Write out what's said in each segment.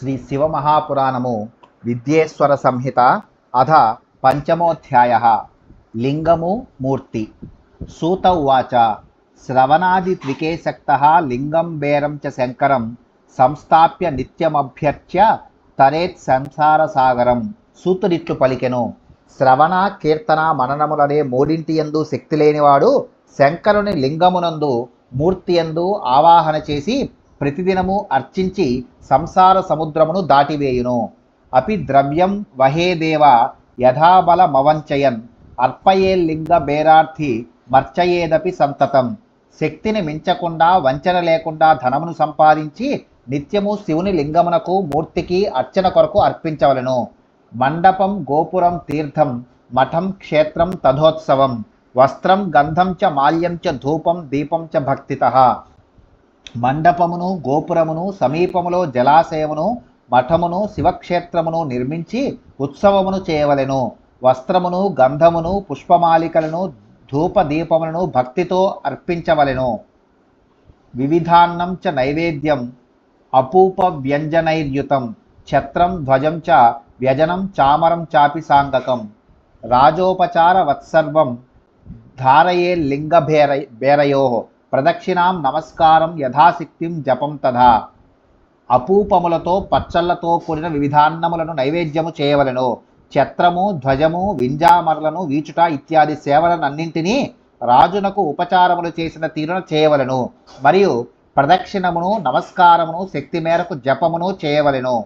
శ్రీ శివమహాపురాణము విద్యేశ్వర సంహిత అధ పంచమోధ్యాయ. లింగము మూర్తి. సూత ఉవాచ. శ్రవణాది త్రికేశక్త లింగం బేరం చ శంకరం సంస్థాప్య నిత్యమభ్యర్చ్య తరేత్ సంసార సాగరం సూతుడిట్లు పలికెను. శ్రవణ కీర్తన మననములనే మూడింటి యందు శక్తి లేనివాడు శంకరుని లింగమునందు మూర్తి యందు ఆవాహన చేసి ప్రతిదినము అర్చించి సంసార సముద్రమును దాటివేయును. అపి ద్రవ్యం వహేదేవ యథాబల మవంచయన్ అర్పయేల్లింగ బేరార్థి మర్చయేదపి సంతతం. శక్తిని మించకుండా వంచన లేకుండా ధనమును సంపాదించి నిత్యము శివుని లింగమునకు మూర్తికి అర్చన కొరకు అర్పించవలను. మండపం గోపురం తీర్థం మఠం క్షేత్రం తథోత్సవం వస్త్రం గంధం చ మాల్యం చ ధూపం దీపం చ భక్తిత. మండపమును గోపురమును సమీపములో జలాశయమును మఠమును శివక్షేత్రమును నిర్మించి ఉత్సవమును చేయవలెను. వస్త్రమును గంధమును పుష్పమాలికలను ధూపదీపములను భక్తితో అర్పించవలెను. వివిధాన్నం చ నైవేద్యం అపూప వ్యంజనైర్యుతం ఛత్రం ధ్వజం చ వ్యజనం చామరం చాపి సాంగకం రాజోపచార వత్సర్వం ధారయే లింగ భేర బేరయో ప్రదక్షిణాం నమస్కారం యథాశక్తిం జపం తథా. అపూపములతో పచ్చళ్ళతో కూడిన వివిధాన్నములను నైవేద్యము చేయవలెను. ఛత్రము ధ్వజము వింజామరలను వీచుట ఇత్యాది సేవలనన్నింటినీ రాజునకు ఉపచారములు చేసిన తీరున చేయవలెను. మరియు ప్రదక్షిణమును నమస్కారమును శక్తి మేరకు జపమును చేయవలెను.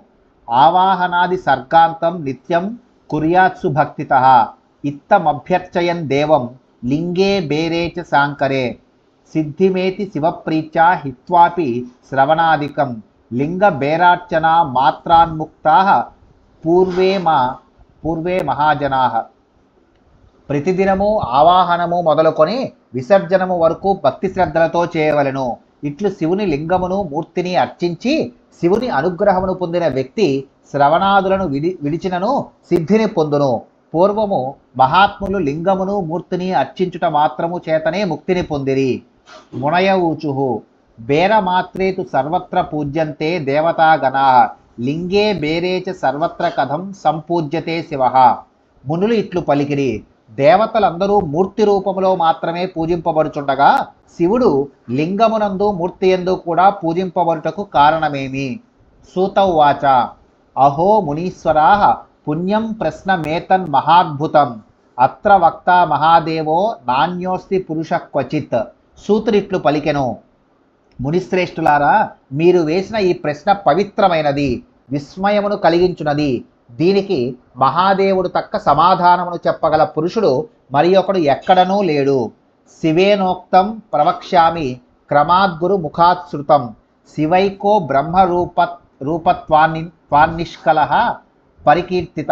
ఆవాహనాది సర్గాంతం నిత్యం కుర్యాత్సు భక్తిత. ఇత్తమభ్యర్చయన్ దేవం లింగే బేరే చ సాంకరే. సిద్ధిమేతి శివప్రీత్యా హిత్వాపి శ్రవణాదికం లింగ బేరార్చన మాత్రాన్ముక్తా పూర్వే మా పూర్వే మహాజనా. ప్రతిదినము ఆవాహనము మొదలుకొని విసర్జనము వరకు భక్తి శ్రద్ధలతో చేయవలెను. ఇట్లు శివుని లింగమును మూర్తిని అర్చించి శివుని అనుగ్రహమును పొందిన వ్యక్తి శ్రవణాదులను విడి విడిచినను సిద్ధిని పొందును. పూర్వము మహాత్ములు లింగమును మూర్తిని అర్చించుట మాత్రము చేతనే ముక్తిని పొందిరి. మునయ ఊచు బేరమాత్రేతు సర్వత్ర పూజ్యంతే దేవతాగణా లింగే బేరే చ సర్వత్ర కథం సంపూజ్యతే శివ. మునులు ఇట్లు పలికిరి. దేవతలందరూ మూర్తి రూపములో మాత్రమే పూజింపబడుచుండగా శివుడు లింగమునందు మూర్తి ఎందు కూడా పూజింపబడుటకు కారణమేమి? సూతౌవాచ. అహో మునీశ్వరా పుణ్యం ప్రశ్నమేతన్ మహాద్భుతం. అత్ర వక్త మహాదేవో నాణ్యోస్తి పురుష క్వచిత్. సూత్రిట్లు పలికెను. మునిశ్రేష్ఠులారా మీరు వేసిన ఈ ప్రశ్న పవిత్రమైనది విస్మయమును కలిగించున్నది దీనికి మహాదేవుడు తక్క సమాధానమును చెప్పగల పురుషుడు మరి ఒకడు ఎక్కడనూ లేడు. శివేనోక్తం ప్రవక్ష్యామి క్రమాద్గురు ముఖాత్సృతం. శివైకో బ్రహ్మరూప రూపత్వాన్ని త్వాన్నిష్కల పరికీర్తిత.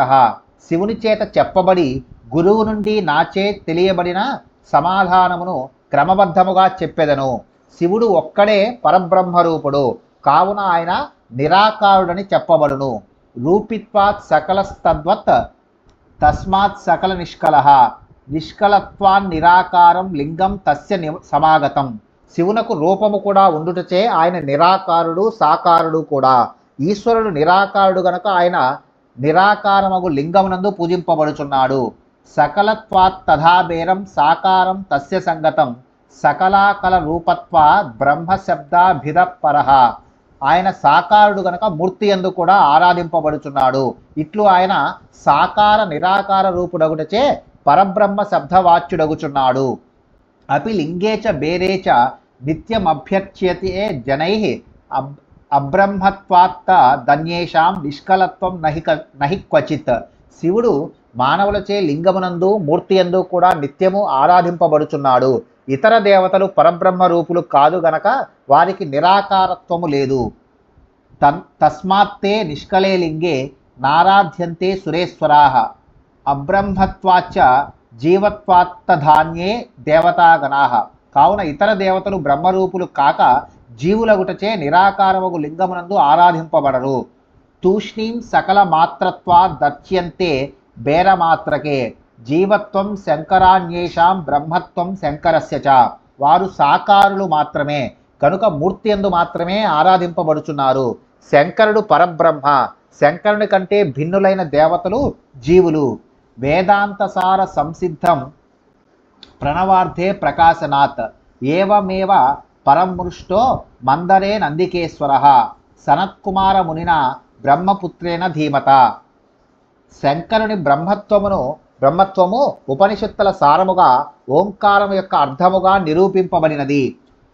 శివుని చేత చెప్పబడి గురువు నుండి నాచే తెలియబడిన సమాధానమును క్రమబద్ధముగా చెప్పెదను. శివుడు ఒక్కడే పరబ్రహ్మరూపుడు. కావున ఆయన నిరాకారుడని చెప్పబడును. రూపిత్వాత్ సకలస్తద్వత్ తస్మాత్ సకల నిష్కలహ. నిష్కలత్వాన్ నిరాకారం లింగం తస్య ని సమాగతం. శివునకు రూపము కూడా ఉండుటచే ఆయన నిరాకారుడు సాకారుడు కూడా. ఈశ్వరుడు నిరాకారుడు గనక ఆయన నిరాకారమగు లింగమునందు పూజింపబడుచున్నాడు. సకలత్వాత్ తథాబేరం సాకారం తస్య సంగతం. సకలాకల రూపత్వ బ్రహ్మశబ్దాభిధ పరహ ఆయన సాకారుడు గనక మూర్తి ఎందు కూడా ఆరాధింపబడుచున్నాడు. ఇట్లు ఆయన సాకార నిరాకార రూపుడగుటచే పరబ్రహ్మ శబ్దవాచ్యుడగుచున్నాడు అపి లింగేచ బేరేచ నిత్యమభ్యర్చ్యతే జనై. అబ్ అబ్రహ్మత్వాత్త ధన్యేషాం నిష్కలత్వం నహి నహి క్వచిత్ శివుడు మానవులచే లింగమునందు మూర్తి ఎందు కూడా నిత్యము ఆరాధింపబడుచున్నాడు. ఇతర దేవతలు పరబ్రహ్మ రూపులు కాదు గనక వారికి నిరాకారత్వము లేదు. తన్ తస్మాత్తే నిష్కలే లింగే నారాధ్యంతే సురేశ్వరాహ అబ్రహ్మత్వాచ జీవత్వాత్తధాన్యే దేవతాగణాహ కావున ఇతర దేవతలు బ్రహ్మరూపులు కాక జీవులగుటచే నిరాకారముగు లింగమునందు ఆరాధింపబడరు. తూష్ణీం సకల మాత్రత్వా దర్చ్యంతే బేరమాత్రకే. జీవత్వం శంకరాన్యేషాం బ్రహ్మత్వం శంకరస్య చ. వారు సాకారులు మాత్రమే. కనుక మూర్తి ఎందు మాత్రమే ఆరాధింపబడుచున్నారు. శంకరుడు పరబ్రహ్మ. శంకరుని కంటే భిన్నులైన దేవతలు జీవులు. వేదాంతసార సంసిద్ధం ప్రణవార్థే ప్రకాశనాత్ ఏవమేవ పరమృష్టో మందరే నందికేశ్వర. సనత్కుమార మునిన బ్రహ్మపుత్రేణ ధీమత. శంకరుని బ్రహ్మత్వమును బ్రహ్మత్వము ఉపనిషత్తుల సారముగా ఓంకారం యొక్క అర్థముగా నిరూపింపబడినది.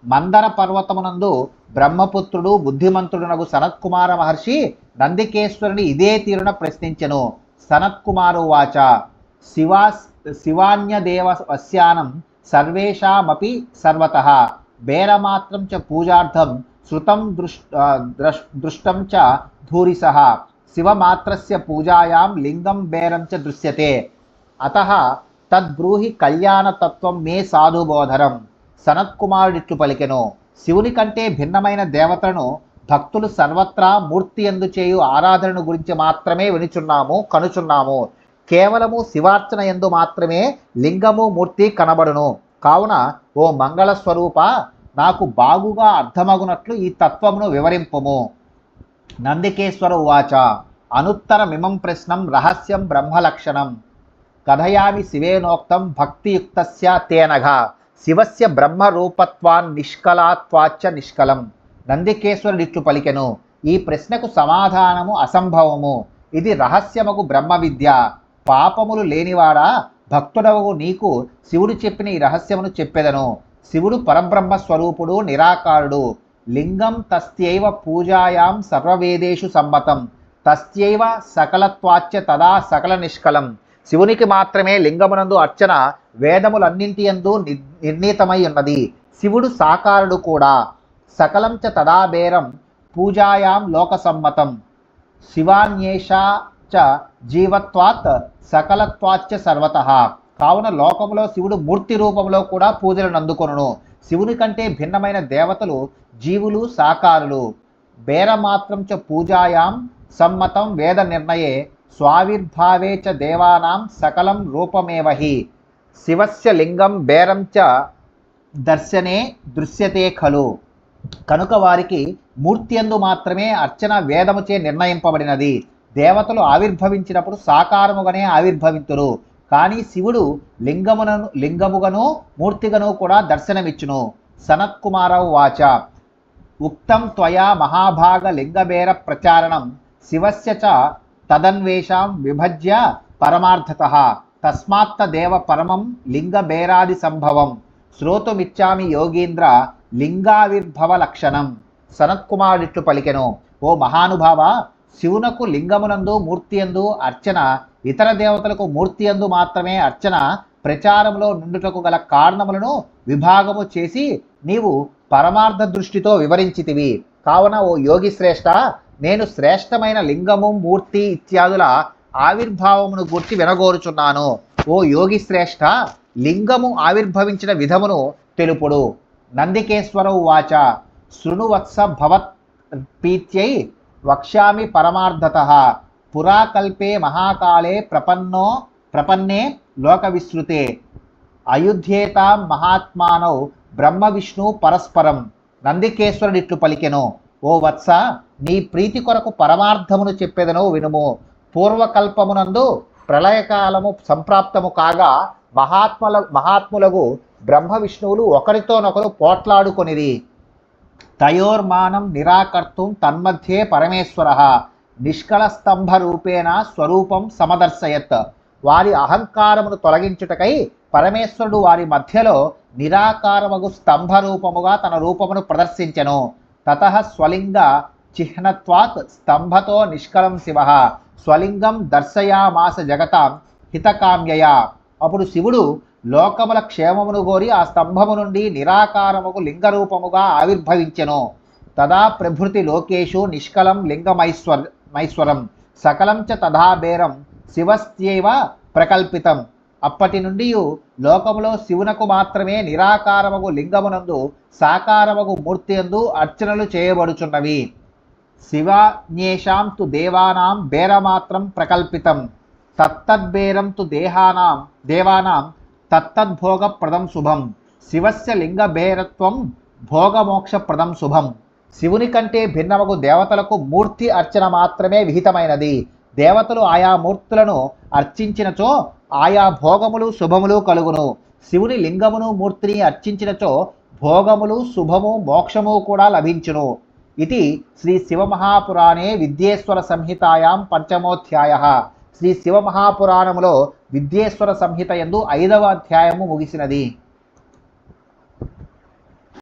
మందర పర్వతమునందు బ్రహ్మపుత్రుడు బుద్ధిమంతుడునగు సనత్కుమార మహర్షి నందికేశ్వరుని ఇదే తీరున ప్రశ్నించెను. సనత్కుమారు వాచ శివా శివాన్యదేవ వస్యానం సర్వేషామపి సర్వత. బేరమాత్రం చ పూజార్థం శృతం దృష్ ద్రష్ దృష్టం చ ధూరిసః. శివమాత్రస్య పూజాయాం లింగం బేరం చ దృశ్యతే. అత తద్బ్రూహి కళ్యాణతత్వం మే సాధుబోధరం. సనత్కుమారుడిట్లు పలికెను శివుని కంటే భిన్నమైన దేవతలను భక్తులు సర్వత్రా మూర్తి ఎందు చేయు ఆరాధనను గురించి మాత్రమే వినుచున్నాము కనుచున్నాము. కేవలము శివార్చన ఎందు మాత్రమే లింగము మూర్తి కనబడును. కావున ఓ మంగళ స్వరూప నాకు బాగుగా అర్థమగునట్లు ఈ తత్వమును వివరింపుము. నందికేశ్వర ఉవాచ అనుత్తరమిమం ప్రశ్నం రహస్యం బ్రహ్మలక్షణం. కథయామి శివేనోక్తం భక్తియుక్తస్య తేనఘ శివస్య బ్రహ్మరూపత్వాన్ నిష్కలాత్వాచ నిష్కలం. నందికేశ్వరుడిట్లు పలికెను ఈ ప్రశ్నకు సమాధానము అసంభవము ఇది రహస్యముకు బ్రహ్మ విద్య పాపములు లేనివాడా? భక్తుడవు నీకు శివుడు చెప్పిన ఈ రహస్యమును చెప్పెదను. శివుడు పరబ్రహ్మ స్వరూపుడు నిరాకారుడు. లింగం తస్యైవ పూజాయాం సర్వవేదేషు సమ్మతం. తస్యైవ సకలత్వాచ్య తదా సకల నిష్కలం. శివునికి మాత్రమే లింగమునందు అర్చన వేదములన్నింటి యందు ని- నిర్ణీతమై ఉన్నది. శివుడు సాకారుడు కూడా. సకలం చ తదా బేరం పూజాయాం లోకసమ్మతం. శివాన్యేషా చ జీవత్వాత్ సకలత్వాచ్చ సర్వత. కావున లోకంలో శివుడు మూర్తి రూపంలో కూడా పూజలను అందుకొను శివుని కంటే భిన్నమైన దేవతలు జీవులు సాకారులు. బేరమాత్రం చ పూజాయాం సమ్మతం వేద నిర్ణయే స్వావిర్భావే చ దేవానాం సకలం రూపమేవహి. శివస్య లింగం బేరం చ దర్శనే దృశ్యతే ఖలు. కనుక వారికి మూర్తియందు మాత్రమే అర్చన వేదముచే నిర్ణయింపబడినది. దేవతలు ఆవిర్భవించినప్పుడు సాకారముగానే ఆవిర్భవింతురు. కానీ శివుడు లింగమునను లింగముగను మూర్తిగను కూడా దర్శనమిచ్చును. సనత్కుమారవు వాచ. ఉక్తం త్వయా మహాభాగ లింగబేర ప్రచారణం శివస్య చ తదన్వేషాం విభజ్య పరమార్థత. తస్మాత్తదేవ పరమం లింగబేరాది సంభవం. శ్రోతుమిచ్చామి యోగీంద్ర లింగావిర్భవ లక్షణం. సనత్కుమారుడిట్లు పలికెను. ఓ మహానుభావ శివునకు లింగమునందు మూర్తియందు అర్చన ఇతర దేవతలకు మూర్తి అందు మాత్రమే అర్చన ప్రచారంలో నుండుటకు గల కారణములను విభాగము చేసి నీవు పరమార్థ దృష్టితో వివరించితివి. కావున ఓ యోగి శ్రేష్ఠ నేను శ్రేష్టమైన లింగము మూర్తి ఇత్యాదుల ఆవిర్భావమును గుర్తి వినగోరుచున్నాను. ఓ యోగి శ్రేష్ఠ లింగము ఆవిర్భవించిన విధమును తెలుపుడు. నందికేశ్వరవు వాచ శృణువత్స భవత్ ప్రీత్యై వక్ష్యామి పరమార్థత. పురాకల్పే మహాకాళే ప్రపన్నో ప్రపన్నే లోక విశ్రుతే అయుధ్యేతాం మహాత్మానౌ బ్రహ్మ విష్ణు పరస్పరం. నందికేశ్వరుడిట్లు పలికెను ఓ వత్స నీ ప్రీతి కొరకు పరమార్థమును చెప్పేదను వినుము. పూర్వకల్పమునందు ప్రళయకాలము సంప్రాప్తము కాగా మహాత్మల మహాత్ములకు బ్రహ్మ విష్ణువులు ఒకరితోనొకరు పోట్లాడుకొనిరి. తయోర్మానం నిరాకర్తుం తన్మధ్యే పరమేశ్వర. నిష్కళస్తంభ రూపేణ స్వరూపం సమదర్శయత్. వారి అహంకారమును తొలగించుటకై పరమేశ్వరుడు వారి మధ్యలో నిరాకారమగు స్తంభ రూపముగా తన రూపమును ప్రదర్శించెను. తత స్వలింగ చిహ్నత్వాత్ స్తంభతో నిష్కలం శివ. స్వలింగం దర్శయామాస జగతాం హితకామ్యయ. అప్పుడు శివుడు లోకముల క్షేమమును కోరి ఆ స్తంభము నుండి నిరాకారముకు లింగరూపముగా ఆవిర్భవించెను. తదా ప్రభృతి లోకేషు నిష్కలం లింగమైశ్వర్ మైశ్వరం. సకలం చ తథా బేరం శివస్త్యేవ ప్రకల్పితం. అప్పటి నుండి లోకములో శివునకు మాత్రమే నిరాకారమగు లింగమునందు సాకారమగు మూర్తి అందు అర్చనలు చేయబడుచున్నవి. శివాన్యేషాం తు దేవానాం బేరమాత్రం ప్రకల్పితం. తత్తద్బేరం తు దేహానాం దేవానాం తత్తద్భోగప్రదం శుభం. శివస్య లింగభేరత్వం భోగమోక్షప్రదం శుభం. శివుని కంటే భిన్నమగు దేవతలకు మూర్తి అర్చన మాత్రమే విహితమైనది. దేవతలు ఆయా మూర్తులను అర్చించినచో ఆయా భోగములు శుభములు కలుగును. శివుని లింగమును మూర్తిని అర్చించినచో భోగములు శుభము మోక్షము కూడా లభించును. ఇది శ్రీ శివమహాపురాణే విద్యేశ్వర సంహితాయాం పంచమోధ్యాయ. శ్రీ శివమహాపురాణములో విద్యేశ్వర సంహిత ఎందు ఐదవ అధ్యాయము ముగిసినది.